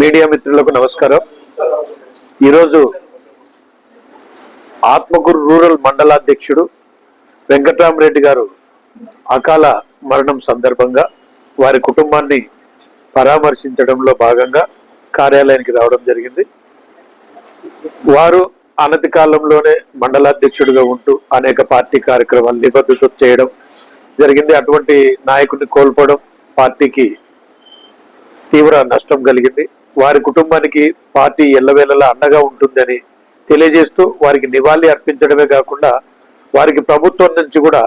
Media మిత్రులకు నమస్కారం. ఈరోజు ఆత్మకూరు రూరల్ మండలాధ్యక్షుడు వెంకట్రామరెడ్డి గారు అకాల మరణం సందర్భంగా వారి కుటుంబాన్ని పరామర్శించడంలో భాగంగా కార్యాలయానికి రావడం జరిగింది. వారు అనతి కాలంలోనే మండలాధ్యక్షుడిగా ఉంటూ అనేక పార్టీ కార్యక్రమాలు నిబద్ధత చేయడం జరిగింది. అటువంటి నాయకుడిని కోల్పోవడం పార్టీకి తీవ్ర నష్టం కలిగింది. వారి కుటుంబానికి పార్టీ ఎల్లవేళలా అండగా ఉంటుందని తెలియజేస్తూ వారికి నివాళి అర్పించడమే కాకుండా వారికి ప్రభుత్వం నుంచి కూడా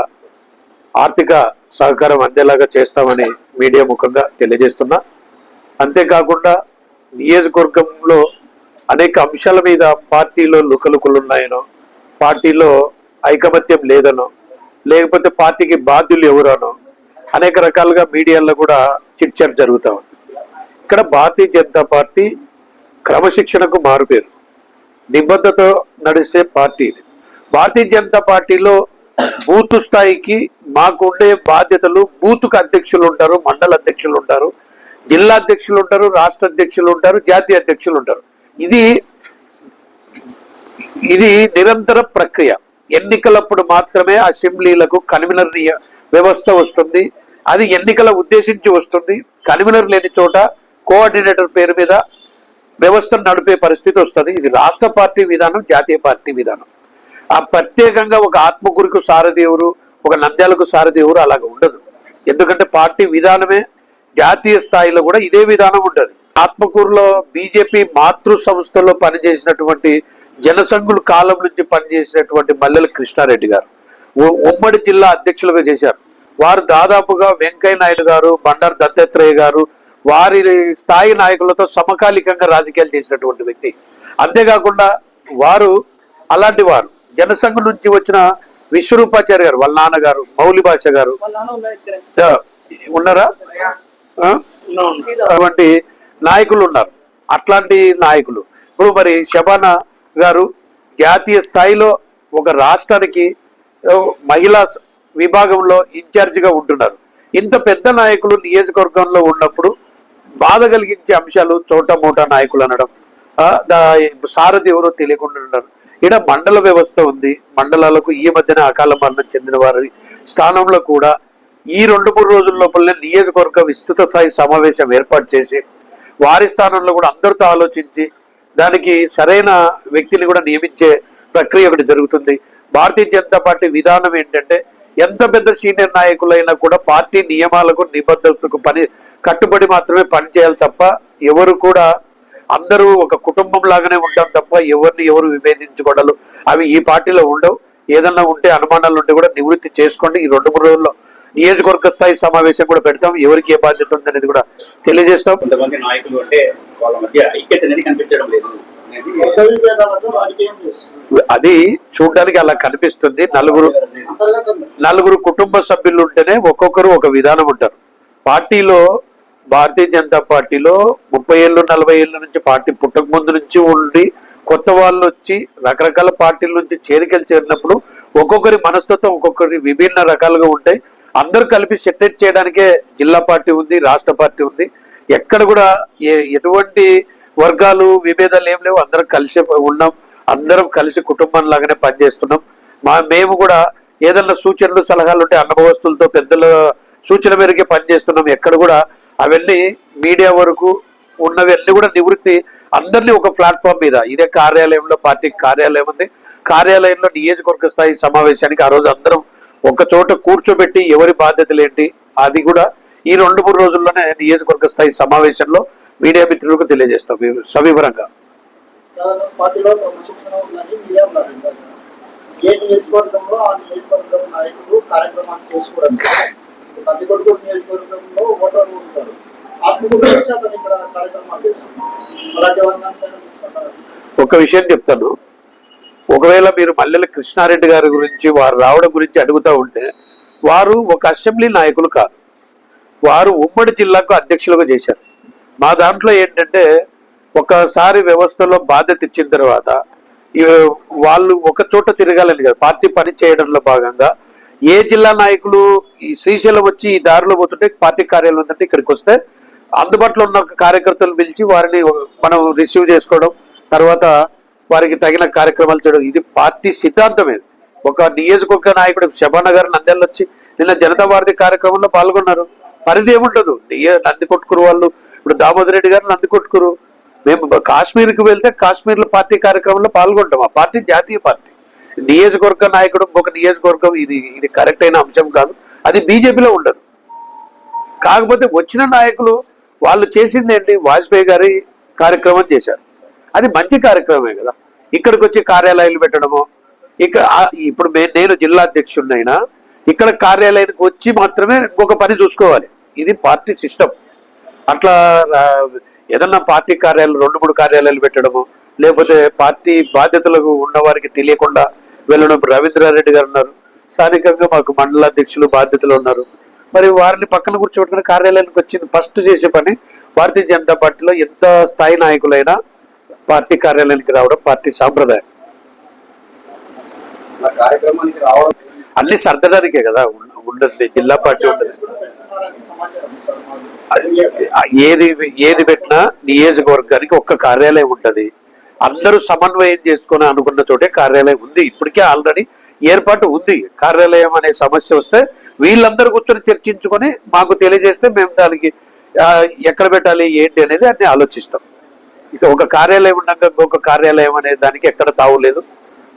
ఆర్థిక సహకారం అందేలాగా చేస్తామని మీడియా ముఖంగా తెలియజేస్తున్నా. అంతేకాకుండా నియోజకవర్గంలో అనేక అంశాల మీద పార్టీలో లుకలుకలున్నాయనో పార్టీలో ఐకమత్యం లేదనో లేకపోతే పార్టీకి బాధ్యులు ఎవరనో అనేక రకాలుగా మీడియాలో కూడా చిట్ చాట్ జరుగుతా ఉంది. ఇక్కడ భారతీయ జనతా పార్టీ క్రమశిక్షణకు మారుపేరు. నిబద్ధత నడిచే పార్టీ ఇది. భారతీయ జనతా పార్టీలో బూత్ స్థాయికి మాకు ఉండే బాధ్యతలు బూత్కు అధ్యక్షులు ఉంటారు మండల అధ్యక్షులు ఉంటారు జిల్లా అధ్యక్షులు ఉంటారు రాష్ట్ర అధ్యక్షులు ఉంటారు జాతీయ అధ్యక్షులు ఉంటారు. ఇది ఇది నిరంతర ప్రక్రియ. ఎన్నికలప్పుడు మాత్రమే అసెంబ్లీలకు కన్వీనర్ వ్యవస్థ వస్తుంది. అది ఎన్నికల ఉద్దేశించి వస్తుంది. కన్వీనర్ లేని చోట కోఆర్డినేటర్ పేరు మీద వ్యవస్థను నడిపే పరిస్థితి వస్తుంది. ఇది రాష్ట్ర పార్టీ విధానం జాతీయ పార్టీ విధానం. ఆ ప్రత్యేకంగా ఒక ఆత్మకూరుకు సారదేవురు ఒక నంద్యాలకు సారదేవురు అలాగ ఉండదు. ఎందుకంటే పార్టీ విధానమే జాతీయ స్థాయిలో కూడా ఇదే విధానం ఉంటుంది. ఆత్మకూరులో బీజేపీ మాతృ సంస్థలో పనిచేసినటువంటి జనసంఘుల కాలం నుంచి పనిచేసినటువంటి మల్లెల కృష్ణారెడ్డి గారు ఉ- ఉమ్మడి జిల్లా అధ్యక్షులుగా చేశారు. వారు దాదాపుగా వెంకయ్య నాయుడు గారు బండారు దత్తాత్రేయ గారు వారి స్థాయి నాయకులతో సమకాలికంగా రాజకీయాలు చేసినటువంటి వ్యక్తి. అంతేకాకుండా వారు అలాంటి వారు. జనసంఘం నుంచి వచ్చిన విశ్వరూపాచార్య గారు వాళ్ళ నాన్నగారు మౌలి భాష గారు. ఉన్నారా? అటువంటి నాయకులు ఉన్నారు. అట్లాంటి నాయకులు. ఇప్పుడు మరి శబానా గారు జాతీయ స్థాయిలో ఒక రాష్ట్రానికి మహిళా విభాగంలో ఇన్ఛార్జిగా ఉంటున్నారు. ఇంత పెద్ద నాయకులు నియోజకవర్గంలో ఉన్నప్పుడు బాధ కలిగించే అంశాలు చోటమోటా నాయకులు అనడం సారథి ఎవరో తెలియకుండా ఉన్నారు. ఇక్కడ మండల వ్యవస్థ ఉంది. మండలాలకు ఈ మధ్యన అకాల మరణం చెందిన వారి స్థానంలో కూడా ఈ రెండు మూడు రోజుల లోపలనే నియోజకవర్గ విస్తృత స్థాయి సమావేశం ఏర్పాటు చేసి వారి స్థానంలో కూడా అందరితో ఆలోచించి దానికి సరైన వ్యక్తిని కూడా నియమించే ప్రక్రియ ఒకటి జరుగుతుంది. భారతీయ జనతా పార్టీ విధానం ఏంటంటే ఎంత పెద్ద సీనియర్ నాయకులైనా కూడా పార్టీ నియమాలకు నిబద్ధతకు పని కట్టుబడి మాత్రమే పనిచేయాలి తప్ప ఎవరు కూడా అందరూ ఒక కుటుంబం లాగానే ఉంటాం తప్ప ఎవరిని ఎవరు విభేదించుకోవడాలు అవి ఈ పార్టీలో ఉండవు. ఏదన్నా ఉంటే అనుమానాలు ఉంటే కూడా నివృత్తి చేసుకోండి. ఈ రెండు మూడు రోజుల్లో నియోజకవర్గ స్థాయి సమావేశం కూడా పెడతాం. ఎవరికి ఏ బాధ్యత ఉంది అనేది కూడా తెలియజేస్తాం. కొంతమంది నాయకులు అంటే వాళ్ళ మధ్య ఐక్యత అనేది కనిపించడం లేదు. అనేది పదవి భేదాలతో రాజకీయం చేస్తుంది అది చూడడానికి అలా కనిపిస్తుంది. నలుగురు నలుగురు కుటుంబ సభ్యులు ఉంటేనే ఒక్కొక్కరు ఒక విధానం ఉంటారు. పార్టీలో భారతీయ జనతా పార్టీలో ముప్పై ఏళ్ళు నలభై ఏళ్ళ నుంచి పార్టీ పుట్టక ముందు నుంచి ఉండి కొత్త వాళ్ళు వచ్చి రకరకాల పార్టీల నుంచి చేరికలు చేరినప్పుడు ఒక్కొక్కరి మనస్తత్వం ఒక్కొక్కరి విభిన్న రకాలుగా ఉంటాయి. అందరూ కలిపి సెటరేట్ చేయడానికే జిల్లా పార్టీ ఉంది రాష్ట్ర పార్టీ ఉంది. ఎక్కడ కూడా ఏ- ఎటువంటి వర్గాలు విభేదాలు ఏం లేవు. అందరం కలిసి ఉన్నాం. అందరం కలిసి కుటుంబం లాగానే పనిచేస్తున్నాం. మా మేము కూడా ఏదన్నా సూచనలు సలహాలు ఉంటే అనుభవస్తులతో పెద్దల సూచన మేరకే పనిచేస్తున్నాం. ఎక్కడ కూడా అవన్నీ మీడియా వరకు ఉన్నవన్నీ కూడా నివృత్తి అందరినీ ఒక ప్లాట్ఫామ్ మీద. ఇదే కార్యాలయంలో పార్టీ కార్యాలయం ఉంది. కార్యాలయంలో నియోజకవర్గ స్థాయి సమావేశానికి ఆ రోజు అందరం ఒక చోట కూర్చోబెట్టి ఎవరి బాధ్యతలు ఏంటి అది కూడా ఈ రెండు మూడు రోజుల్లోనే నియోజకవర్గ స్థాయి సమావేశంలో మీడియా మిత్రులకు తెలియజేస్తాం. సవివరంగా. పార్టీలో క్రమశిక్షణ ఉందని మీరే ఉన్నారు ఇందాక. ఏ నియోజకవర్గంలో ఆ నియోజకవర్గం నాయకులు కార్యక్రమాలు చేసుకోవడం నందికొడుకు నియోజకవర్గంలో ఓటర్లు ఉంటారు. ఆత్మకూరు అతను ఇక్కడ కార్యక్రమాలు చేస్తున్నారు. అలాంటి వర్గాన్ని తీసుకుంటారు. ఒక విషయం చెప్తాను. ఒకవేళ మీరు మల్లెల కృష్ణారెడ్డి గారి గురించి వారు రావడం గురించి అడుగుతూ ఉంటే వారు ఒక అసెంబ్లీ నాయకులు కాదు. వారు ఉమ్మడి జిల్లాకు అధ్యక్షులుగా చేశారు. మా దాంట్లో ఏంటంటే ఒకసారి వ్యవస్థలో బాధ్యత ఇచ్చిన తర్వాత వాళ్ళు ఒక చోట తిరగాలని కాదు. పార్టీ పని చేయడంలో భాగంగా ఏ జిల్లా నాయకులు ఈ శ్రీశైలం వచ్చి ఈ దారిలో పోతుంటే పార్టీ కార్యాలయం ఉందంటే ఇక్కడికి వస్తే అందుబాటులో ఉన్న కార్యకర్తలు పిలిచి వారిని మనం రిసీవ్ చేసుకోవడం తర్వాత వారికి తగిన కార్యక్రమాలు చేయడం. ఇది పార్టీ సిద్ధాంతం ఇది ఒక నియోజకవర్గ నాయకుడు శబానా గారు నంద్యాల వచ్చి నిన్న జనతా భారతి కార్యక్రమంలో పాల్గొన్నారు. పరిధి ఏముంటదు నంది కొట్టుకురు వాళ్ళు ఇప్పుడు దామోదర్ రెడ్డి గారు నంది కొట్టుకురు. మేము కాశ్మీర్కి వెళ్తే కాశ్మీర్లో పార్టీ కార్యక్రమంలో పాల్గొంటాం. ఆ పార్టీ జాతీయ పార్టీ. నియోజకవర్గ నాయకుడు ఒక నియోజకవర్గం ఇది ఇది కరెక్ట్ అయిన అంశం కాదు. అది బీజేపీలో ఉండదు. కాకపోతే వచ్చిన నాయకులు వాళ్ళు చేసింది ఏంటి? వాజ్పేయి గారి కార్యక్రమం చేశారు. అది మంచి కార్యక్రమమే కదా. ఇక్కడికి వచ్చి కార్యాలయాలు పెట్టడము ఇక్కడ ఇప్పుడు నేను జిల్లా అధ్యక్షుడినైనా ఇక్కడ కార్యాలయానికి వచ్చి మాత్రమే ఇంకొక పని చూసుకోవాలి. ఇది పార్టీ సిస్టమ్. అట్లా ఏదన్నా పార్టీ కార్యాలయాలు రెండు మూడు కార్యాలయాలు పెట్టడము లేకపోతే పార్టీ బాధ్యతలకు ఉన్న వారికి తెలియకుండా వెళ్ళడం. ఇప్పుడు రవీంద్రారెడ్డి గారు ఉన్నారు. స్థానికంగా మాకు మండల అధ్యక్షులు బాధ్యతలు ఉన్నారు. మరి వారిని పక్కన కూర్చోబెట్టుకుని కార్యాలయానికి వచ్చింది. ఫస్ట్ చేసే పని భారతీయ జనతా పార్టీలో ఎంత స్థాయి నాయకులైనా పార్టీ కార్యాలయానికి రావడం పార్టీ సాంప్రదాయం. అన్ని సర్దడానికే కదా. ఉండదు. జిల్లా పార్టీ ఉండదు. ఏది ఏది పెట్టినా నియోజకవర్గానికి ఒక్క కార్యాలయం ఉంటది. అందరూ సమన్వయం చేసుకొని అనుకున్న చోటే కార్యాలయం ఉంది. ఇప్పటికే ఆల్రెడీ ఏర్పాటు ఉంది. కార్యాలయం అనే సమస్య వస్తే వీళ్ళందరూ కూర్చొని చర్చించుకొని మాకు తెలియజేస్తే మేము దానికి ఎక్కడ పెట్టాలి ఏంటి అనేది అన్ని ఆలోచిస్తాం. ఇక ఒక కార్యాలయం ఉండగా ఇంకొక కార్యాలయం అనే దానికి ఎక్కడ తావులేదు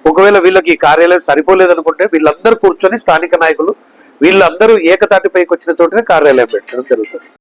ఒకవేళ వీళ్ళకి ఈ కార్యాలయం సరిపోలేదు అనుకుంటే వీళ్ళందరూ కూర్చొని స్థానిక నాయకులు వీళ్ళందరూ ఏకతాటిపైకి వచ్చిన చోటనే కార్యాలయం పెట్టడం జరుగుతుంది.